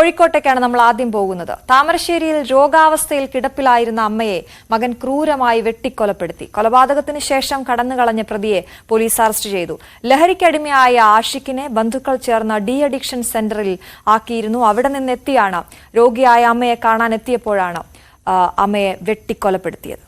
കോഴിക്കോട്ടേക്കാണ് നമ്മൾ ആദ്യം പോകുന്നത്. താമരശ്ശേരിയിൽ രോഗാവസ്ഥയിൽ കിടപ്പിലായിരുന്ന അമ്മയെ മകൻ ക്രൂരമായി വെട്ടിക്കൊലപ്പെടുത്തി. കൊലപാതകത്തിന് ശേഷം കടന്നുകളഞ്ഞ പ്രതിയെ പോലീസ് അറസ്റ്റ് ചെയ്തു. ലഹരിക്കടിമയായ ആഷിഖിനെ ബന്ധുക്കൾ ചേർന്ന ഡി അഡിക്ഷൻ സെന്ററിൽ ആക്കിയിരുന്നു. അവിടെ നിന്നെത്തിയാണ് രോഗിയായ അമ്മയെ കാണാനെത്തിയപ്പോഴാണ് അമ്മയെ വെട്ടിക്കൊലപ്പെടുത്തിയത്.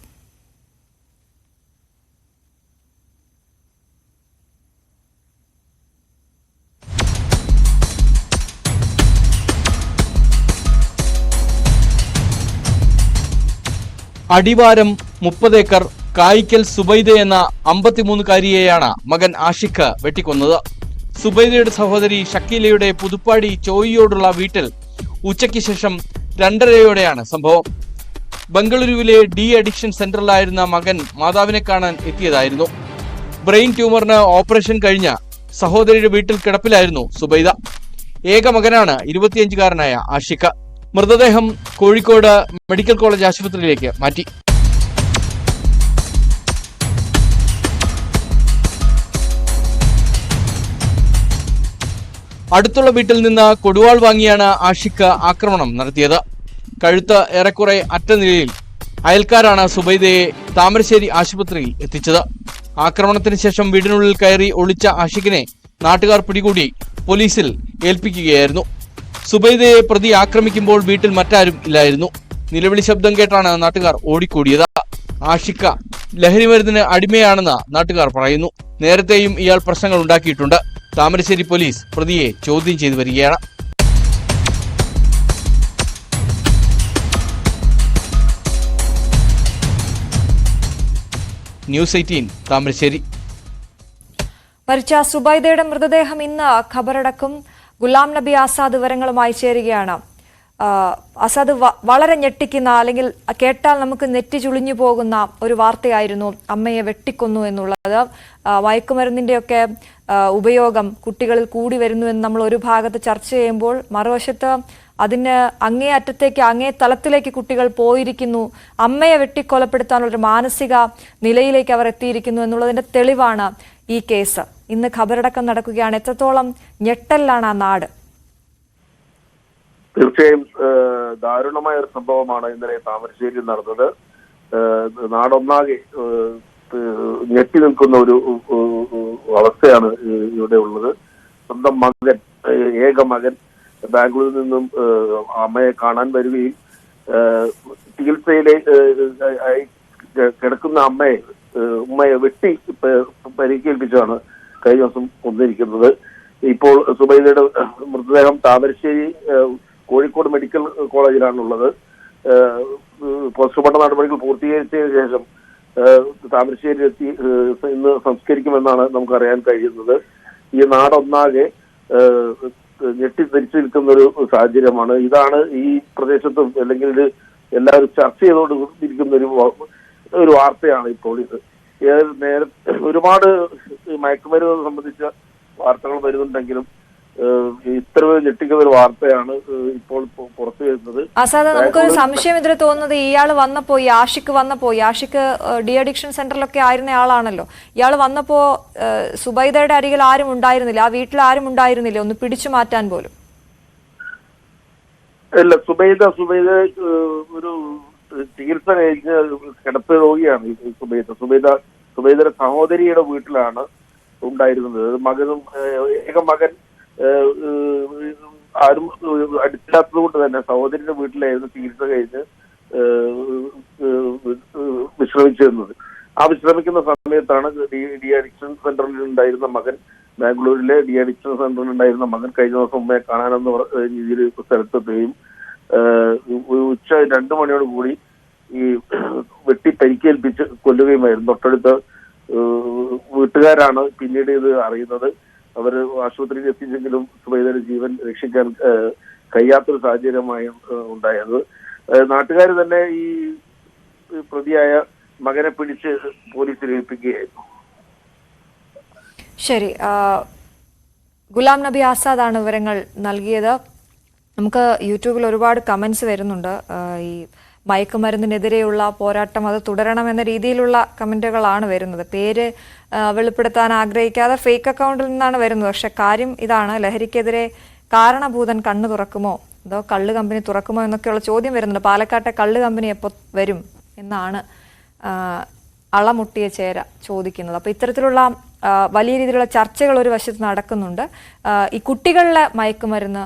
അടിവാരം മുപ്പതേക്കർ കായ്ക്കൽ സുബൈദ എന്ന അമ്പത്തിമൂന്നുകാരിയെയാണ് മകൻ ആഷിഖ് വെട്ടിക്കൊന്നത്. സുബൈദയുടെ സഹോദരി ഷക്കീലയുടെ പുതുപ്പാടി ചോയിയോടുള്ള വീട്ടിൽ ഉച്ചയ്ക്ക് ശേഷം രണ്ടരയോടെയാണ് സംഭവം. ബംഗളൂരുവിലെ ഡി അഡിക്ഷൻ സെന്ററിലായിരുന്ന മകൻ മാതാവിനെ കാണാൻ എത്തിയതായിരുന്നു. ബ്രെയിൻ ട്യൂമറിന് ഓപ്പറേഷൻ കഴിഞ്ഞ സഹോദരിയുടെ വീട്ടിൽ കിടപ്പിലായിരുന്നു സുബൈദ. ഏക മകനാണ് ഇരുപത്തിയഞ്ചുകാരനായ ആഷിഖ. മൃതദേഹം കോഴിക്കോട് മെഡിക്കൽ കോളേജ് ആശുപത്രിയിലേക്ക് മാറ്റി. അടുത്തുള്ള വീട്ടിൽ നിന്ന് കൊടുവാൾ വാങ്ങിയാണ് ആഷിഖ് ആക്രമണം നടത്തിയത്. കഴുത്ത് ഏറെക്കുറെ അറ്റ നിലയിൽ അയൽക്കാരാണ് സുബൈദയെ താമരശ്ശേരി ആശുപത്രിയിൽ എത്തിച്ചത്. ആക്രമണത്തിന് ശേഷം വീടിനുള്ളിൽ കയറി ഒളിച്ച ആഷിഖിനെ നാട്ടുകാർ പിടികൂടി പോലീസിൽ ഏൽപ്പിക്കുകയായിരുന്നു. സുബൈദയെ പ്രതി ആക്രമിക്കുമ്പോൾ വീട്ടിൽ മറ്റാരും ഇല്ലായിരുന്നു. നിലവിളി ശബ്ദം കേട്ടാണ് നാട്ടുകാർ ഓടിക്കൂടിയത്. ആഷിക്ക ലഹരിമരുന്നിന് അടിമയാണെന്ന് നാട്ടുകാർ പറയുന്നു. നേരത്തെയും ഇയാൾ പ്രശ്നങ്ങൾ ഉണ്ടാക്കിയിട്ടുണ്ട്. താമരശ്ശേരി പോലീസ് പ്രതിയെ ചോദ്യം ചെയ്തു വരികയാണ്. News eighteen Thamarassery. മരിച്ച സുബൈദയുടെ മൃതദേഹം ഇന്ന് ഖബറടക്കും. ഗുലാം നബി ആസാദ് വിവരങ്ങളുമായി ചേരുകയാണ്. ആസാദ് വളരെ ഞെട്ടിക്കുന്ന അല്ലെങ്കിൽ കേട്ടാൽ നമുക്ക് നെറ്റി ചുളിഞ്ഞു പോകുന്ന ഒരു വാർത്തയായിരുന്നു അമ്മയെ വെട്ടിക്കൊന്നു എന്നുള്ളത്. മയക്കുമരുന്നിന്റെയൊക്കെ ഉപയോഗം കുട്ടികളിൽ കൂടി വരുന്നു എന്ന് നമ്മൾ ഒരു ഭാഗത്ത് ചർച്ച ചെയ്യുമ്പോൾ മറുവശത്ത് അതിന് അങ്ങേ അറ്റത്തേക്ക് അങ്ങേ തലത്തിലേക്ക് കുട്ടികൾ പോയിരിക്കുന്നു. അമ്മയെ വെട്ടിക്കൊലപ്പെടുത്താനുള്ള ഒരു മാനസിക നിലയിലേക്ക് അവർ എത്തിയിരിക്കുന്നു എന്നുള്ളതിന്റെ തെളിവാണ് ഈ കേസ്. ഇന്ന് ഖബറടക്കം നടക്കുകയാണ്. എത്രത്തോളം ഞെട്ടലിലാണ് ആ നാട്? തീർച്ചയായും ദാരുണമായ ഒരു സംഭവമാണ് ഇന്നലെ താമരശ്ശേരിയിൽ നടന്നത്. നാടൊന്നാകെ ഞെട്ടി നിൽക്കുന്ന ഒരു അവസ്ഥയാണ് ഇവിടെ ഉള്ളത്. സ്വന്തം മകൻ ഏക മകൻ ബാംഗ്ലൂരിൽ നിന്നും അമ്മയെ കാണാൻ വരികയും ചികിത്സയിലെ കിടക്കുന്ന അമ്മയെ ഉമ്മയെ വെട്ടി പരിക്കേൽപ്പിച്ചാണ് കഴിഞ്ഞ ദിവസം കൊന്നിരിക്കുന്നത് ഇപ്പോൾ സുബൈദയുടെ മൃതദേഹം താമരശ്ശേരി കോഴിക്കോട് മെഡിക്കൽ കോളേജിലാണുള്ളത്. പോസ്റ്റ്മോർട്ടം നടപടികൾ പൂർത്തീകരിച്ചതിന് ശേഷം താമരശ്ശേരി താമരശ്ശേരിയിലെത്തി ഇന്ന് സംസ്കരിക്കുമെന്നാണ് നമുക്കറിയാൻ കഴിയുന്നത്. ഈ നാടൊന്നാകെ ഞെട്ടി തിരിച്ചു നിൽക്കുന്ന ഒരു സാഹചര്യമാണ്. ഇതാണ് ഈ പ്രദേശത്തും അല്ലെങ്കിൽ എല്ലാവരും ചർച്ച ചെയ്തുകൊണ്ടിരിക്കുന്ന ഒരു ഒരു വാർത്തയാണ് ഇപ്പോൾ ഇത്. ഏത് നേരെ ഒരുപാട് മയക്കുമരുന്ന് സംബന്ധിച്ച വാർത്തകൾ വരുന്നുണ്ടെങ്കിലും ഇത്ര ഞെട്ടിക്കുന്ന ഒരു വാർത്തയാണ് ഇപ്പോൾ പുറത്തു വരുന്നത്. അസാദ നമുക്കൊരു സംശയം ഇതിൽ തോന്നുന്നത് ഇയാൾ വന്നപ്പോ ഈ ആഷിക്ക് വന്നപ്പോ ആഷിക്ക് ഡി അഡിക്ഷൻ സെന്ററിലൊക്കെ ആയിരുന്ന ആളാണല്ലോ. ഇയാൾ വന്നപ്പോ സുബൈദയുടെ അരികിൽ ആരും ഉണ്ടായിരുന്നില്ല. ആ വീട്ടിൽ ആരും ഉണ്ടായിരുന്നില്ല. ഒന്ന് പിടിച്ചു മാറ്റാൻ പോലും. അല്ല സുബൈദ സുബൈദ ഒരു ചികിത്സ കഴിഞ്ഞ് കിടപ്പ് രോഗിയാണ് സുബൈദ. സുബൈദ സുബൈദയുടെ സഹോദരിയുടെ വീട്ടിലാണ് ഉണ്ടായിരുന്നത്. മകനും ഏക മകൻ ആരും അടുത്തില്ലാത്തത് കൊണ്ട് തന്നെ സഹോദരിയുടെ വീട്ടിലായിരുന്നു ചികിത്സ കഴിഞ്ഞ് വിശ്രമിച്ചിരുന്നത്. ആ വിശ്രമിക്കുന്ന സമയത്താണ് ഡി അഡിക്ഷൻ സെന്ററിൽ ഉണ്ടായിരുന്ന മകൻ ബാംഗ്ലൂരിലെ ഡി അഡിക്ഷൻ സെന്ററിൽ ഉണ്ടായിരുന്ന മകൻ കഴിഞ്ഞ ദിവസം മുമ്പേ കാണാനെന്ന് രീതിയിൽ സ്ഥലത്തെത്തുകയും ഉച്ച രണ്ടു മണിയോട് കൂടി ഈ വെട്ടി പരിക്കേൽപ്പിച്ച് കൊല്ലുകയുമായിരുന്നു. തൊട്ടടുത്ത വീട്ടുകാരാണ് പിന്നീട് ഇത് അറിയുന്നത്. അവർ ആശുപത്രിയിൽ എത്തിച്ചെങ്കിലും സുബൈദയുടെ ജീവൻ രക്ഷിക്കാൻ കഴിയാത്തൊരു സാഹചര്യമായി ഉണ്ടായത്. നാട്ടുകാർ തന്നെ ഈ പ്രതിയായ മകനെ പിടിച്ച് പോലീസിൽ ഏൽപ്പിക്കുകയായിരുന്നു. ശരി. ഗുലാം നബി ആസാദാണ് വിവരങ്ങൾ നൽകിയത്. നമുക്ക് യൂട്യൂബിൽ ഒരുപാട് കമന്റ്സ് വരുന്നുണ്ട്. ഈ മയക്കുമരുന്നിനെതിരെയുള്ള പോരാട്ടം അത് തുടരണമെന്ന രീതിയിലുള്ള കമന്റുകളാണ് വരുന്നത്. പേര് വെളിപ്പെടുത്താൻ ആഗ്രഹിക്കാതെ ഫേക്ക് അക്കൗണ്ടിൽ നിന്നാണ് വരുന്നത്. പക്ഷെ കാര്യം ഇതാണ്. ലഹരിക്കെതിരെ കാരണഭൂതൻ കണ്ണു തുറക്കുമോ? അതോ കള്ള് കമ്പനി തുറക്കുമോ എന്നൊക്കെയുള്ള ചോദ്യം വരുന്നുണ്ട്. പാലക്കാട്ടെ കള്ള് കമ്പനി എപ്പോൾ വരും എന്നാണ് അളമുട്ടിയ ചേര ചോദിക്കുന്നത്. അപ്പോൾ ഇത്തരത്തിലുള്ള വലിയ രീതിയിലുള്ള ചർച്ചകൾ ഒരു വശത്ത് നടക്കുന്നുണ്ട്. ഈ കുട്ടികളിലെ മയക്കുമരുന്ന്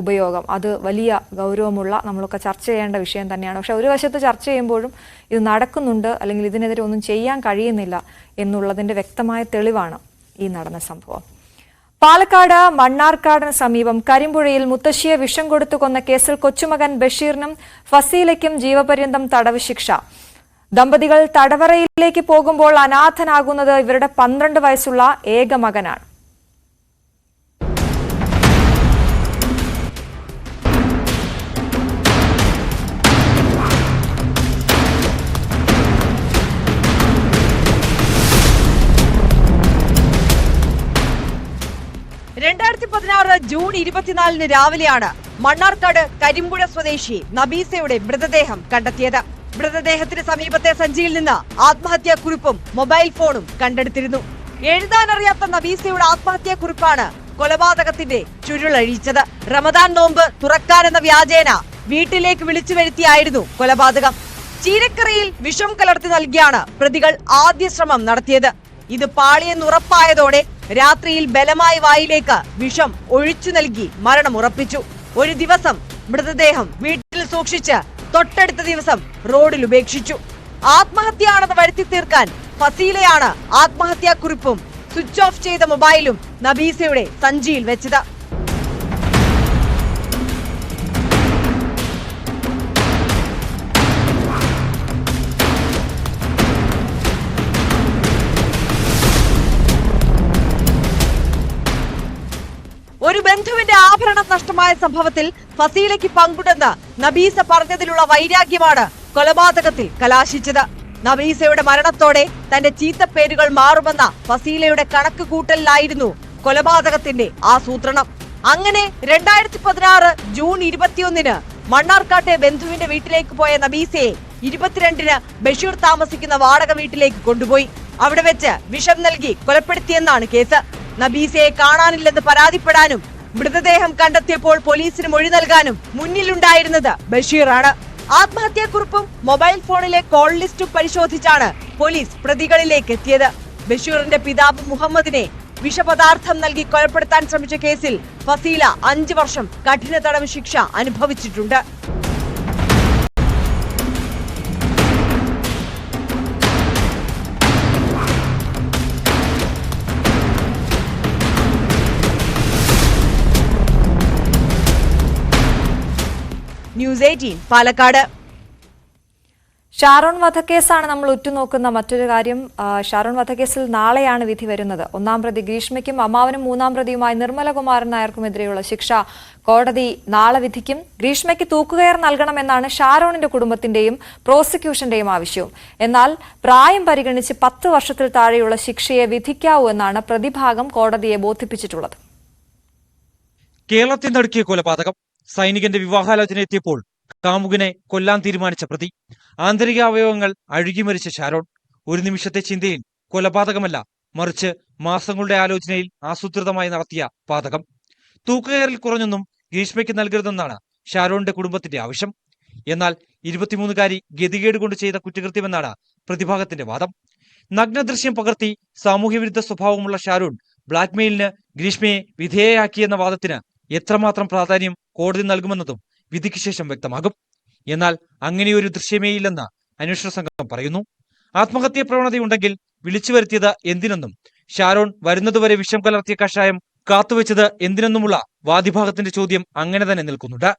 ഉപയോഗം. അത് വലിയ ഗൗരവമുള്ള നമ്മളൊക്കെ ചർച്ച ചെയ്യേണ്ട വിഷയം തന്നെയാണ്. പക്ഷെ ഒരു വശത്ത് ചർച്ച ചെയ്യുമ്പോഴും ഇത് നടക്കുന്നുണ്ട് അല്ലെങ്കിൽ ഇതിനെതിരെ ഒന്നും ചെയ്യാൻ കഴിയുന്നില്ല എന്നുള്ളതിന്റെ വ്യക്തമായ തെളിവാണ് ഈ നടന്ന സംഭവം. പാലക്കാട് മണ്ണാർക്കാടിന് സമീപം കരിമ്പുഴയിൽ മുത്തശ്ശിയെ വിഷം കൊടുത്തു കൊന്ന കേസിൽ കൊച്ചുമകൻ ബഷീറിനും ഫസീലയ്ക്കും ജീവപര്യന്തം തടവ് ശിക്ഷ. ദമ്പതികൾ തടവറയിലേക്ക് പോകുമ്പോൾ അനാഥനാകുന്നത് ഇവരുടെ പന്ത്രണ്ട് വയസ്സുള്ള ഏക മകനാണ്. രണ്ടായിരത്തി പതിനാറ് ജൂൺ ഇരുപത്തിനാലിന് രാവിലെയാണ് മണ്ണാർക്കാട് കരിമ്പുഴ സ്വദേശി നബീസയുടെ മൃതദേഹം കണ്ടെത്തിയത്. മൃതദേഹത്തിന് സമീപത്തെ സഞ്ചിയിൽ നിന്ന് ആത്മഹത്യാ കുറിപ്പും മൊബൈൽ ഫോണും കണ്ടെടുത്തിരുന്നു. എഴുതാനറിയാത്ത നബീസയുടെ ആത്മഹത്യാ കുറിപ്പാണ് കൊലപാതകത്തിന്റെ ചുരുളഴിച്ചത്. റമദാൻ നോമ്പ് തുറക്കാനെന്ന വ്യാജേന വീട്ടിലേക്ക് വിളിച്ചു വരുത്തിയായിരുന്നു കൊലപാതകം. ചീരക്കറിയിൽ വിഷം കലർത്തി നൽകിയാണ് പ്രതികൾ ആദ്യ ശ്രമം നടത്തിയത്. ഇത് പാളിയെന്നുറപ്പായതോടെ രാത്രിയിൽ ബലമായി വായിലേക്ക് വിഷം ഒഴിച്ചു നൽകി മരണം ഉറപ്പിച്ചു. ഒരു ദിവസം മൃതദേഹം വീട്ടിൽ സൂക്ഷിച്ച് തൊട്ടടുത്ത ദിവസം റോഡിൽ ഉപേക്ഷിച്ചു. ആത്മഹത്യയാണെന്ന് വരുത്തി തീർക്കാൻ ഫസീലയാണ് ആത്മഹത്യാക്കുറിപ്പും സ്വിച്ച് ഓഫ് ചെയ്ത മൊബൈലും നബീസയുടെ സഞ്ചിയിൽ വെച്ചത്. ബന്ധുവിന്റെ ആഭരണം നഷ്ടമായ സംഭവത്തിൽ ഫസീലയ്ക്ക് പങ്കുണ്ടെന്ന് നബീസ പറഞ്ഞതിലുള്ള വൈരാഗ്യമാണ് കൊലപാതകത്തിൽ കലാശിച്ചത്. നബീസയുടെ മരണത്തോടെ തന്റെ ചീത്തപ്പേരുകൾ മാറുമെന്ന ഫസീലയുടെ കണക്ക് കൂട്ടലിലായിരുന്നു കൊലപാതകത്തിന്റെ ആസൂത്രണം. അങ്ങനെ രണ്ടായിരത്തി പതിനാറ് ജൂൺ ഇരുപത്തിയൊന്നിന് മണ്ണാർക്കാട്ടെ ബന്ധുവിന്റെ വീട്ടിലേക്ക് പോയ നബീസയെ ഇരുപത്തിരണ്ടിന് ബഷീർ താമസിക്കുന്ന വാടക വീട്ടിലേക്ക് കൊണ്ടുപോയി. അവിടെ വെച്ച് വിഷം നൽകി കൊലപ്പെടുത്തിയെന്നാണ് കേസ്. നബീസയെ കാണാനില്ലെന്ന് പരാതിപ്പെടാനും മൃതദേഹം കണ്ടെത്തിയപ്പോൾ പോലീസിന് മൊഴി നൽകാനും മുന്നിലുണ്ടായിരുന്നത് ബഷീറാണ്. ആത്മഹത്യാക്കുറിപ്പും മൊബൈൽ ഫോണിലെ കോൾ ലിസ്റ്റും പരിശോധിച്ചാണ് പോലീസ് പ്രതികളിലേക്ക് എത്തിയത്. ബഷീറിന്റെ പിതാവ് മുഹമ്മദിനെ വിഷപദാർത്ഥം നൽകി കൊലപ്പെടുത്താൻ ശ്രമിച്ച കേസിൽ ഫസീല അഞ്ചു വർഷം കഠിന തടവ് ശിക്ഷ അനുഭവിച്ചിട്ടുണ്ട്. News eighteen Palakkad. ഷാരോൺ വധക്കേസാണ് നമ്മൾ ഉറ്റുനോക്കുന്ന മറ്റൊരു കാര്യം. ഷാരോൺ വധക്കേസിൽ നാളെയാണ് വിധി വരുന്നത്. ഒന്നാം പ്രതി ഗ്രീഷ്മയ്ക്കും അമ്മാവനും മൂന്നാം പ്രതിയുമായി നിർമ്മലകുമാരൻ നായർക്കുമെതിരെയുള്ള ശിക്ഷ കോടതി നാളെ വിധിക്കും. ഗ്രീഷ്മയ്ക്ക് തൂക്കുകയർ നൽകണമെന്നാണ് ഷാരോണിന്റെ കുടുംബത്തിന്റെയും പ്രോസിക്യൂഷന്റെയും ആവശ്യവും. എന്നാൽ പ്രായം പരിഗണിച്ച് പത്ത് വർഷത്തിൽ താഴെയുള്ള ശിക്ഷയെ വിധിക്കാവൂ എന്നാണ് പ്രതിഭാഗം കോടതിയെ ബോധിപ്പിച്ചിട്ടുള്ളത്. കേരളത്തിൽ നടുക്കിയ കൊലപാതകം സൈനികന്റെ വിവാഹാലോചന എത്തിയപ്പോൾ കാമുകനെ കൊല്ലാൻ തീരുമാനിച്ച പ്രതി ആന്തരിക അവയവങ്ങൾ അഴുകിമരിച്ച ഷാരോൺ ഒരു നിമിഷത്തെ ചിന്തയിൽ കൊലപാതകമല്ല മറിച്ച് മാസങ്ങളുടെ ആലോചനയിൽ ആസൂത്രിതമായി നടത്തിയ പാതകം. തൂക്കുകയറിൽ കുറഞ്ഞൊന്നും ഗ്രീഷ്മയ്ക്ക് നൽകരുതെന്നാണ് ഷാരോണിന്റെ കുടുംബത്തിന്റെ ആവശ്യം. എന്നാൽ ഇരുപത്തിമൂന്നുകാരി ഗതികേട് കൊണ്ട് ചെയ്ത കുറ്റകൃത്യമെന്നാണ് പ്രതിഭാഗത്തിന്റെ വാദം. നഗ്നദൃശ്യം പകർത്തി സാമൂഹ്യവിരുദ്ധ സ്വഭാവമുള്ള ഷാരൂൺ ബ്ലാക്ക്മെയിലിന് ഗ്രീഷ്മയെ വിധേയയാക്കിയെന്ന വാദത്തിന് എത്രമാത്രം പ്രാധാന്യം കോടതി നൽകുമെന്നതും വിധിക്ക് ശേഷം വ്യക്തമാകും. എന്നാൽ അങ്ങനെയൊരു ദൃശ്യമേയില്ലെന്ന് അന്വേഷണ സംഘം പറയുന്നു. ആത്മഹത്യാ പ്രവണതയുണ്ടെങ്കിൽ വിളിച്ചു വരുത്തിയത് എന്തിനെന്നും ഷാരോൺ വരുന്നതുവരെ വിഷം കലർത്തിയ കഷായം കാത്തുവെച്ചത് എന്തിനെന്നുമുള്ള വാദിഭാഗത്തിന്റെ ചോദ്യം അങ്ങനെ തന്നെ നിൽക്കുന്നുണ്ട്.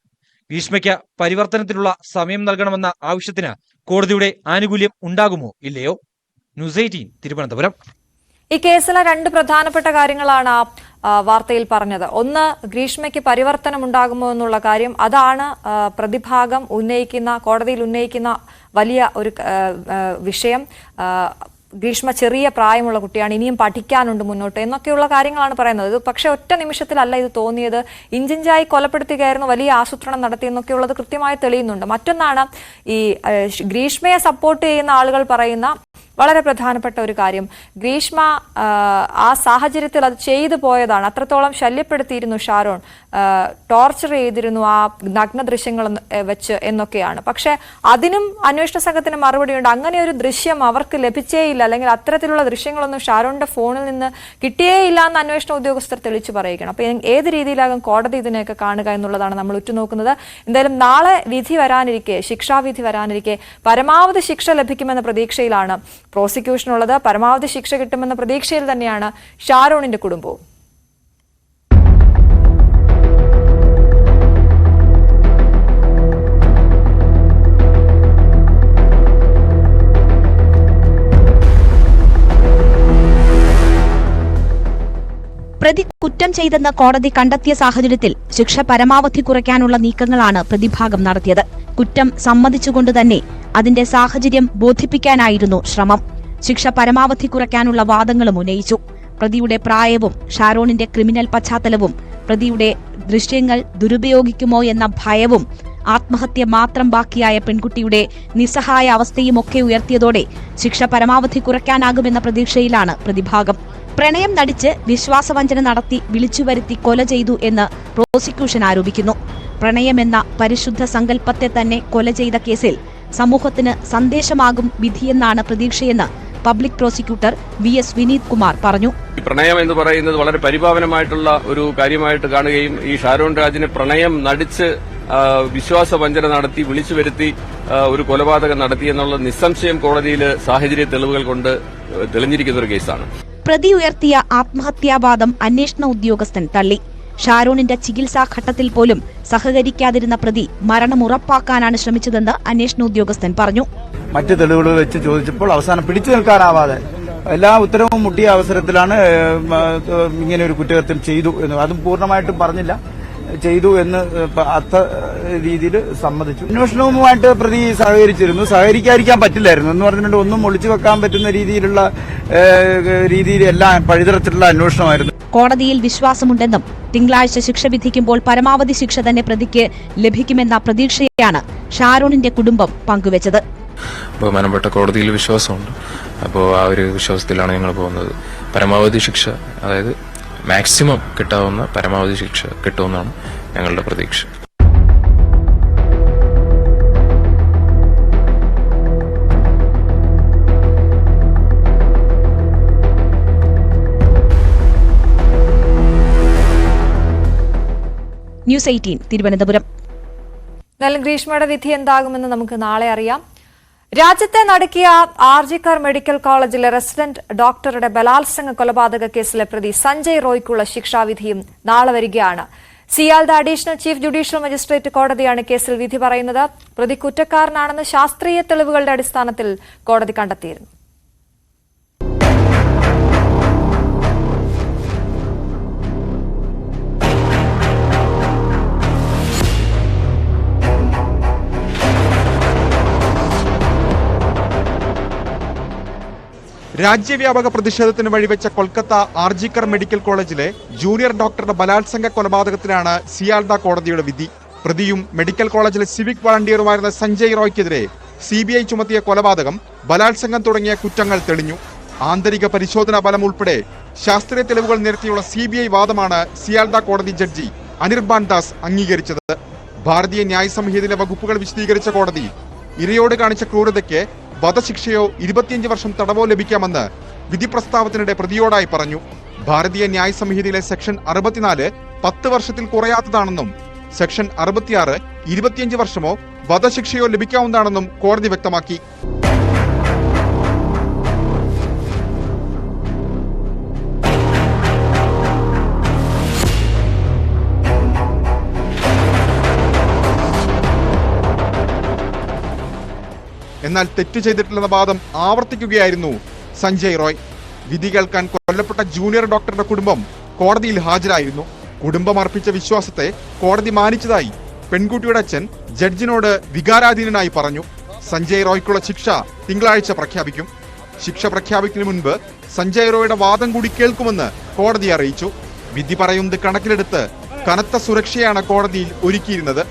ഭീഷ്മയ്ക്ക് പരിവർത്തനത്തിനുള്ള സമയം നൽകണമെന്ന ആവശ്യത്തിന് കോടതിയുടെ ആനുകൂല്യം ഉണ്ടാകുമോ ഇല്ലയോ? News eighteen Thiruvananthapuram. ഈ കേസിലെ രണ്ട് പ്രധാനപ്പെട്ട കാര്യങ്ങളാണ് വാർത്തയിൽ പറഞ്ഞത്. ഒന്ന് ഗ്രീഷ്മയ്ക്ക് പരിവർത്തനം ഉണ്ടാകുമോ എന്നുള്ള കാര്യം. അതാണ് പ്രതിഭാഗം ഉന്നയിക്കുന്ന കോടതിയിൽ ഉന്നയിക്കുന്ന വലിയ ഒരു വിഷയം. ഗ്രീഷ്മ ചെറിയ പ്രായമുള്ള കുട്ടിയാണ് ഇനിയും പഠിക്കാനുണ്ട് മുന്നോട്ട് എന്നൊക്കെയുള്ള കാര്യങ്ങളാണ് പറയുന്നത്. പക്ഷേ ഒറ്റ നിമിഷത്തിലല്ല ഇത് തോന്നിയത്. ഇഞ്ചിഞ്ചായി കൊലപ്പെടുത്തുകയായിരുന്നു വലിയ ആസൂത്രണം നടത്തി എന്നൊക്കെയുള്ളത് കൃത്യമായി തെളിയുന്നുണ്ട്. മറ്റൊന്നാണ് ഈ ഗ്രീഷ്മയെ സപ്പോർട്ട് ചെയ്യുന്ന ആളുകൾ പറയുന്ന വളരെ പ്രധാനപ്പെട്ട ഒരു കാര്യം. ഗ്രീഷ്മ ആ, സാഹചര്യത്തിൽ അത് ചെയ്തു പോയതാണ്. അത്രത്തോളം ശല്യപ്പെടുത്തിയിരുന്നു ഷാരോൺ. ടോർച്ചർ ചെയ്തിരുന്നു ആ നഗ്ന ദൃശ്യങ്ങൾ വെച്ച് എന്നൊക്കെയാണ്. പക്ഷെ അതിനും അന്വേഷണ സംഘത്തിന് മറുപടിയുണ്ട്. അങ്ങനെ ഒരു ദൃശ്യം അവർക്ക് ലഭിച്ചേയില്ല അല്ലെങ്കിൽ അത്തരത്തിലുള്ള ദൃശ്യങ്ങളൊന്നും ഷാരോണിന്റെ ഫോണിൽ നിന്ന് കിട്ടിയേയില്ല എന്ന് അന്വേഷണ ഉദ്യോഗസ്ഥർ തെളിച്ചു പറയുകയാണ്. അപ്പൊ ഏ- ഏത് രീതിയിലാകും കോടതി ഇതിനെയൊക്കെ കാണുക എന്നുള്ളതാണ് നമ്മൾ ഉറ്റുനോക്കുന്നത്. എന്തായാലും നാളെ വിധി വരാനിരിക്കെ ശിക്ഷാവിധി വരാനിരിക്കെ പരമാവധി ശിക്ഷ ലഭിക്കുമെന്ന പ്രതീക്ഷയിലാണ് പ്രോസിക്യൂഷൻ ഉള്ളത് പരമാവധി ശിക്ഷ കിട്ടുമെന്ന പ്രതീക്ഷയിൽ തന്നെയാണ് ഷാരോണിന്റെ കുടുംബവും. പ്രതി കുറ്റം ചെയ്തെന്ന് കോടതി കണ്ടെത്തിയ സാഹചര്യത്തിൽ ശിക്ഷ പരമാവധി കുറയ്ക്കാനുള്ള നീക്കങ്ങളാണ് പ്രതിഭാഗം നടത്തിയത്. കുറ്റം സമ്മതിച്ചുകൊണ്ട് തന്നെ അതിന്റെ സാഹചര്യം ബോധിപ്പിക്കാനായിരുന്നു ശ്രമം. ശിക്ഷ പരമാവധി കുറയ്ക്കാനുള്ള വാദങ്ങളും ഉന്നയിച്ചു. പ്രതിയുടെ പ്രായവും ഷാരോണിന്റെ ക്രിമിനൽ പശ്ചാത്തലവും പ്രതിയുടെ ദൃശ്യങ്ങൾ ദുരുപയോഗിക്കുമോ എന്ന ഭയവും ആത്മഹത്യ മാത്രം ബാക്കിയായ പെൺകുട്ടിയുടെ നിസ്സഹായ അവസ്ഥയുമൊക്കെ ഉയർത്തിയതോടെ ശിക്ഷ പരമാവധി കുറയ്ക്കാനാകുമെന്ന പ്രതീക്ഷയിലാണ് പ്രതിഭാഗം. പ്രണയം നടിച്ച് വിശ്വാസവഞ്ചന നടത്തി വിളിച്ചുവരുത്തി കൊല ചെയ്തു എന്ന് പ്രോസിക്യൂഷൻ ആരോപിക്കുന്നു. പ്രണയമെന്ന പരിശുദ്ധ സങ്കല്പത്തെ തന്നെ കൊല ചെയ്ത കേസിൽ സമൂഹത്തിന് സന്ദേശമാകും വിധിയെന്നാണ് പ്രതീക്ഷയെന്ന് public prosecutor V S Vineeth Kumar പറഞ്ഞു. പ്രണയം എന്ന് പറയുന്നത് വളരെ പരിഭാവനമായിട്ടുള്ള ഒരു കാര്യമായിട്ട് കാണുകയും ഈ ഷാരോൺ രാജിന് പ്രണയം നടിച്ച് വിശ്വാസ വിശ്വാസവഞ്ചന നടത്തി വിളിച്ചു വരുത്തി ഒരു കൊലപാതകം നടത്തി എന്നുള്ള നിസ്സംശയം കോടതിയിൽ സാഹചര്യ തെളിവുകൾ കൊണ്ട് തെളിഞ്ഞിരിക്കുന്ന ഒരു കേസാണ്. പ്രതി ഉയർത്തിയ ആത്മഹത്യാവാദം അന്വേഷണ ഉദ്യോഗസ്ഥൻ തള്ളി. ഷാരൂണിന്റെ ചികിത്സാ ഘട്ടത്തിൽ പോലും സഹകരിക്കാതിരുന്ന പ്രതി മരണം ഉറപ്പാക്കാനാണ് ശ്രമിച്ചതെന്ന് അന്വേഷണ ഉദ്യോഗസ്ഥൻ പറഞ്ഞു. മറ്റ് തെളിവുകൾ വെച്ച് ചോദിച്ചപ്പോൾ അവസാനം പിടിച്ചു നിൽക്കാനാവാതെ എല്ലാ ഉത്തരവും മുട്ടിയ അവസരത്തിലാണ് ഇങ്ങനെ ഒരു കുറ്റകൃത്യം ചെയ്തു എന്ന്. അതും പൂർണമായിട്ടും പറഞ്ഞില്ല. ചെയ്തു എന്ന് അത്ത രീതിയിൽ സമ്മതിച്ചു. അന്വേഷണവുമായിട്ട് പ്രതി സഹകരിച്ചിരുന്നു. സഹകരിക്കാതിരിക്കാൻ പറ്റില്ലായിരുന്നു. എന്ന് പറഞ്ഞിട്ട് ഒന്നും ഒളിച്ചു വെക്കാൻ പറ്റുന്ന രീതിയിലുള്ള രീതിയിലെല്ലാം രീതിയിൽ എല്ലാം പഴുതറച്ചിട്ടുള്ള അന്വേഷണമായിരുന്നു. കോടതിയിൽ വിശ്വാസമുണ്ടെന്നും തിങ്കളാഴ്ച ശിക്ഷ വിധിക്കുമ്പോൾ പരമാവധി ശിക്ഷ തന്നെ പ്രതിക്ക് ലഭിക്കുമെന്ന പ്രതീക്ഷയാണ് ഷാരോണിന്റെ കുടുംബം പങ്കുവച്ചത്. ബഹുമാനപ്പെട്ട കോടതിയിൽ വിശ്വാസമുണ്ട്. അപ്പോൾ ആ ഒരു വിശ്വാസത്തിലാണ് ഞങ്ങൾ പോകുന്നത്. പരമാവധി ശിക്ഷ അതായത് മാക്സിമം കിട്ടാവുന്ന പരമാവധി ശിക്ഷ കിട്ടുമെന്നാണ് ഞങ്ങളുടെ പ്രതീക്ഷ. News eighteen Thiruvananthapuram. എന്നാലും ഗ്രീഷ്മയുടെ വിധി എന്താകുമെന്ന് നമുക്ക് നാളെ അറിയാം. രാജ്യത്തെ നടുക്കിയ ആർജിക്കാർ മെഡിക്കൽ കോളേജിലെ റെസിഡന്റ് ഡോക്ടറുടെ ബലാത്സംഗ കൊലപാതക കേസിലെ പ്രതി സഞ്ജയ് റോയ്ക്കുള്ള ശിക്ഷാവിധിയും നാളെ വരികയാണ്. Sealdah additional chief judicial magistrate കോടതിയാണ് കേസിൽ വിധി പറയുന്നത്. പ്രതി കുറ്റക്കാരനാണെന്ന് ശാസ്ത്രീയ തെളിവുകളുടെ അടിസ്ഥാനത്തിൽ കോടതി കണ്ടെത്തിയിരുന്നു. രാജ്യവ്യാപക പ്രതിഷേധത്തിന് വഴിവെച്ച കൊൽക്കത്ത ആർജിക്കർ മെഡിക്കൽ കോളേജിലെ ജൂനിയർ ഡോക്ടറുടെ ബലാത്സംഗ കൊലപാതകത്തിലാണ് സിയാൽദ കോടതിയുടെ വിധി. പ്രതിയും മെഡിക്കൽ കോളേജിലെ സിവിക് വളണ്ടിയറുമായിരുന്ന സഞ്ജയ് റോയ്ക്കെതിരെ സി ബി ഐ ചുമത്തിയ കൊലപാതകം ബലാത്സംഗം തുടങ്ങിയ കുറ്റങ്ങൾ തെളിഞ്ഞു. ആന്തരിക പരിശോധനാ ഫലം ഉൾപ്പെടെ ശാസ്ത്രീയ തെളിവുകൾ നിരത്തിയുള്ള സി ബി ഐ വാദമാണ് സിയാൽദ കോടതി ജഡ്ജി അനിർബാൻ ദാസ് അംഗീകരിച്ചത്. ഭാരതീയ ന്യായ സംഹിതയിലെ വകുപ്പുകൾ വിശദീകരിച്ച കോടതി ഇരയോട് കാണിച്ച ക്രൂരതയ്ക്ക് വധശിക്ഷയോ ഇരുപത്തിയഞ്ച് വർഷം തടവോ ലഭിക്കാമെന്ന് വിധി പ്രസ്താവത്തിനിടെ പ്രതിയോടായി പറഞ്ഞു. ഭാരതീയ ന്യായ സംഹിതയിലെ സെക്ഷൻ അറുപത്തിനാല് പത്ത് വർഷത്തിൽ കുറയാത്തതാണെന്നും സെക്ഷൻ അറുപത്തിയാറ് ഇരുപത്തിയഞ്ച് വർഷമോ വധശിക്ഷയോ ലഭിക്കാവുന്നതാണെന്നും കോടതി വ്യക്തമാക്കി. എന്നാൽ തെറ്റ് ചെയ്തിട്ടില്ലെന്ന വാദം ആവർത്തിക്കുകയായിരുന്നു സഞ്ജയ് റോയ്. വിധി കേൾക്കാൻ കൊല്ലപ്പെട്ട ജൂനിയർ ഡോക്ടറുടെ കുടുംബം കോടതിയിൽ ഹാജരായിരുന്നു. കുടുംബം അർപ്പിച്ച വിശ്വാസത്തെ കോടതി മാനിച്ചതായി പെൺകുട്ടിയുടെ അച്ഛൻ ജഡ്ജിനോട് വികാരാധീനനായി പറഞ്ഞു. സഞ്ജയ് റോയ്ക്കുള്ള ശിക്ഷ തിങ്കളാഴ്ച പ്രഖ്യാപിക്കും. ശിക്ഷ പ്രഖ്യാപിക്കുന്നതിന് മുൻപ് സഞ്ജയ് റോയുടെ വാദം കൂടി കേൾക്കുമെന്ന് കോടതി അറിയിച്ചു. വിധി പറയുന്നത് കണക്കിലെടുത്ത് കനത്ത സുരക്ഷയാണ് കോടതിയിൽ ഒരുക്കിയിരുന്നത്.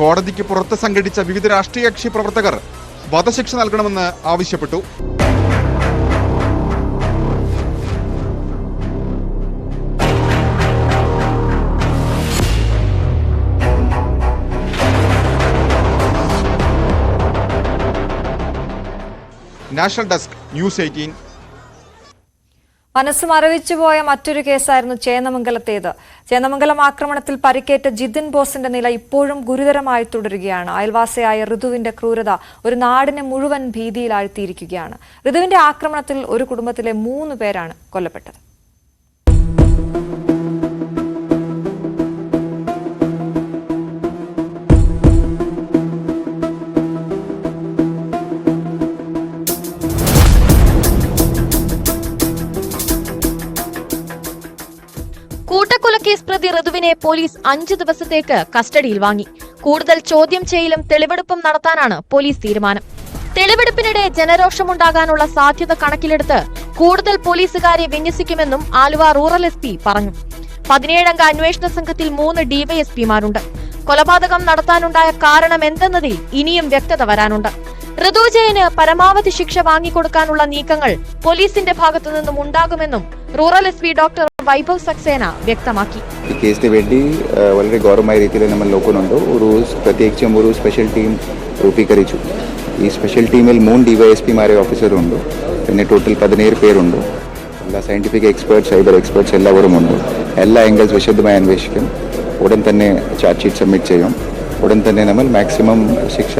കോടതിക്ക് പുറത്ത് സംഘടിച്ച വിവിധ രാഷ്ട്രീയ കക്ഷി പ്രവർത്തകർ വധശിക്ഷ നൽകണമെന്ന് ആവശ്യപ്പെട്ടു. National desk news eighteen. മനസ്സ് മരവിച്ചുപോയ മറ്റൊരു കേസായിരുന്നു ചേന്നമംഗലത്തേത്. ചേന്നമംഗലം ആക്രമണത്തിൽ പരിക്കേറ്റ ജിതിൻ ബോസിന്റെ നില ഇപ്പോഴും ഗുരുതരമായി തുടരുകയാണ്. അയൽവാസിയായ ഋതുവിന്റെ ക്രൂരത ഒരു നാടിനെ മുഴുവൻ ഭീതിയിലാഴ്ത്തിയിരിക്കുകയാണ്. ഋതുവിന്റെ ആക്രമണത്തിൽ ഒരു കുടുംബത്തിലെ മൂന്ന് പേരാണ് കൊല്ലപ്പെട്ടത്. കൂട്ടക്കൊലക്കേസ് പ്രതി ഋതുവിനെ പോലീസ് അഞ്ചു ദിവസത്തേക്ക് കസ്റ്റഡിയിൽ വാങ്ങി. കൂടുതൽ ചോദ്യം ചെയ്യലും തെളിവെടുപ്പും നടത്താനാണ് പോലീസ് തീരുമാനം. തെളിവെടുപ്പിനിടെ ജനരോഷമുണ്ടാകാനുള്ള സാധ്യത കണക്കിലെടുത്ത് കൂടുതൽ പോലീസുകാരെ വിന്യസിക്കുമെന്നും ആലുവ റൂറൽ എസ് പി പറഞ്ഞു. പതിനേഴംഗ അന്വേഷണ സംഘത്തിൽ മൂന്ന് ഡിവൈഎസ്പിമാരുണ്ട്. കൊലപാതകം നടത്താനുണ്ടായ കാരണം എന്തെന്നതിൽ ഇനിയും വ്യക്തത വരാനുണ്ട്. ഋതുജയന് പരമാവധി ശിക്ഷ വാങ്ങിക്കൊടുക്കാനുള്ള നീക്കങ്ങൾ പോലീസിന്റെ ഭാഗത്തു നിന്നും ഉണ്ടാകുമെന്നും rural S P doctor Vaibhav Saxena വ്യക്തമാക്കി. ഈ കേസിന് വേണ്ടി വളരെ ഗൗരവമായ രീതിയിൽ നമ്മൾ നോക്കുന്നുണ്ട്. ഒരു പ്രത്യേകിച്ചും ഒരു സ്പെഷ്യൽ ടീം രൂപീകരിച്ചു. ഈ സ്പെഷ്യൽ ടീമിൽ മൂന്ന് ഡിവൈഎസ്പിമാരെ ഓഫീസറുണ്ട് പിന്നെ ടോട്ടൽ പതിനേഴ് പേരുണ്ട്. എല്ലാ സയന്റിഫിക് എക്സ്പേർട്സ് സൈബർ എക്സ്പേർട്സ് എല്ലാവരും ഉണ്ട്. എല്ലാ ആംഗിൾസ് വിശദമായി അന്വേഷിക്കും. ഉടൻ തന്നെ ചാർജ് ഷീറ്റ് സബ്മിറ്റ് ചെയ്യും. ഉടൻ തന്നെ നമ്മൾ മാക്സിമം ശിക്ഷ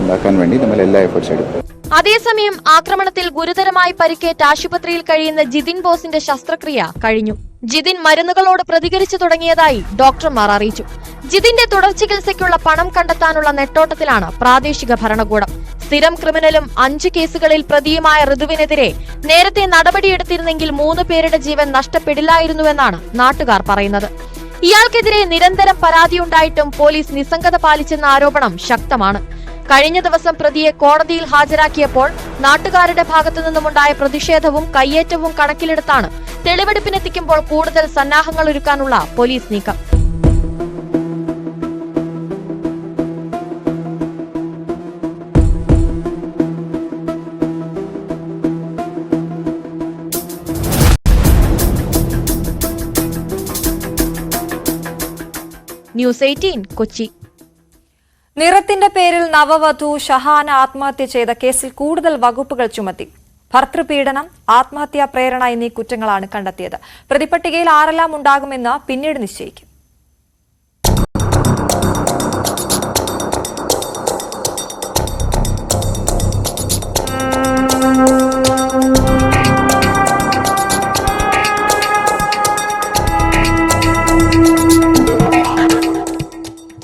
ഉണ്ടാക്കാൻ വേണ്ടി നമ്മൾ എല്ലാ എഫേർട്സ് എടുക്കും. അതേസമയം ആക്രമണത്തിൽ ഗുരുതരമായി പരിക്കേറ്റ് ആശുപത്രിയിൽ കഴിയുന്ന ജിതിൻ ബോസിന്റെ ശസ്ത്രക്രിയ കഴിഞ്ഞു. ജിതിൻ മരുന്നുകളോട് പ്രതികരിച്ചു തുടങ്ങിയതായി ഡോക്ടർമാർ അറിയിച്ചു. ജിതിന്റെ തുടർ ചികിത്സയ്ക്കുള്ള പണം കണ്ടെത്താനുള്ള നെട്ടോട്ടത്തിലാണ് പ്രാദേശിക ഭരണകൂടം. സ്ഥിരം ക്രിമിനലും അഞ്ച് കേസുകളിൽ പ്രതിയുമായ ഋതുവിനെതിരെ നേരത്തെ നടപടിയെടുത്തിരുന്നെങ്കിൽ മൂന്ന് പേരുടെ ജീവൻ നഷ്ടപ്പെടില്ലായിരുന്നുവെന്നാണ് നാട്ടുകാർ പറയുന്നത്. ഇയാൾക്കെതിരെ നിരന്തരം പരാതിയുണ്ടായിട്ടും പോലീസ് നിസ്സംഗത പാലിച്ചെന്ന ആരോപണം ശക്തമാണ്. കഴിഞ്ഞ ദിവസം പ്രതിയെ കോടതിയിൽ ഹാജരാക്കിയപ്പോൾ നാട്ടുകാരുടെ ഭാഗത്തു നിന്നുമുണ്ടായ പ്രതിഷേധവും കയ്യേറ്റവും കണക്കിലെടുത്താണ് തെളിവെടുപ്പിനെത്തിക്കുമ്പോൾ കൂടുതൽ സന്നാഹങ്ങൾ ഒരുക്കാനുള്ള പോലീസ് നീക്കം. News eighteen Kochi. നിറത്തിന്റെ പേരിൽ നവവധു ഷഹാന ആത്മഹത്യ ചെയ്ത കേസിൽ കൂടുതൽ വകുപ്പുകൾ ചുമത്തി. ഭർത്തൃപീഡനം ആത്മഹത്യാ പ്രേരണ എന്നീ കുറ്റങ്ങളാണ് കണ്ടെത്തിയത്. പ്രതിപട്ടികയിൽ ആരെല്ലാം ഉണ്ടാകുമെന്ന് പിന്നീട് നിശ്ചയിക്കും.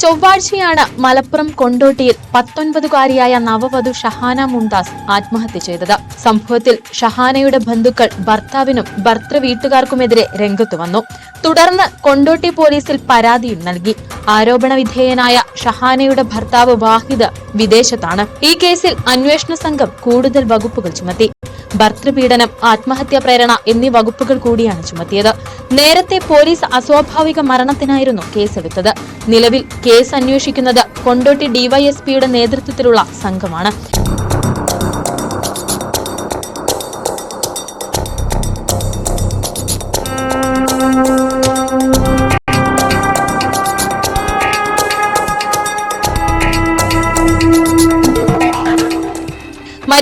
ചൊവ്വാഴ്ചയാണ് മലപ്പുറം കൊണ്ടോട്ടിയിൽ പത്തൊൻപതുകാരിയായ നവവധു ഷഹാന മുംതാസ് ആത്മഹത്യ ചെയ്തത്. സംഭവത്തിൽ ഷഹാനയുടെ ബന്ധുക്കൾ ഭർത്താവിനും ഭർത്തൃ വീട്ടുകാർക്കുമെതിരെ രംഗത്തു വന്നു. തുടർന്ന് കൊണ്ടോട്ടി പോലീസിൽ പരാതിയും നൽകി. ആരോപണ വിധേയനായ ഷഹാനയുടെ ഭർത്താവ് വാഹിദ് വിദേശത്താണ്. ഈ കേസിൽ അന്വേഷണ സംഘം കൂടുതൽ വകുപ്പുകൾ ചുമത്തി. ഭർത്തൃപീഡനം ആത്മഹത്യാ പ്രേരണ എന്നീ വകുപ്പുകൾ കൂടിയാണ് ചുമത്തിയത്. നേരത്തെ പോലീസ് അസ്വാഭാവിക മരണത്തിനായിരുന്നു കേസെടുത്തത്. നിലവിൽ കേസ് അന്വേഷിക്കുന്നത് കൊണ്ടോട്ടി ഡിവൈഎസ്പിയുടെ നേതൃത്വത്തിലുള്ള സംഘമാണ്.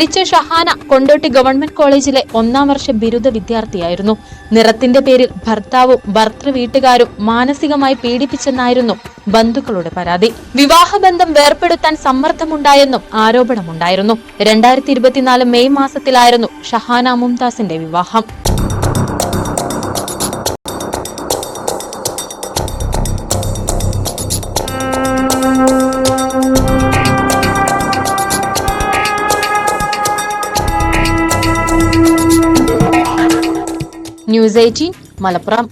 മരിച്ച ഷഹാന കൊണ്ടോട്ടി ഗവൺമെന്റ് കോളേജിലെ ഒന്നാം വർഷ ബിരുദ വിദ്യാർത്ഥിയായിരുന്നു. നിറത്തിന്റെ പേരിൽ ഭർത്താവും ഭർത്തൃ വീട്ടുകാരും മാനസികമായി പീഡിപ്പിച്ചെന്നായിരുന്നു ബന്ധുക്കളുടെ പരാതി. വിവാഹബന്ധം വേർപെടുത്താൻ സമ്മർദ്ദമുണ്ടായെന്നും ആരോപണമുണ്ടായിരുന്നു. രണ്ടായിരത്തി ഇരുപത്തിനാല് മെയ് മാസത്തിലായിരുന്നു ഷഹാന മുംതാസിന്റെ വിവാഹം. News eighteen Malappuram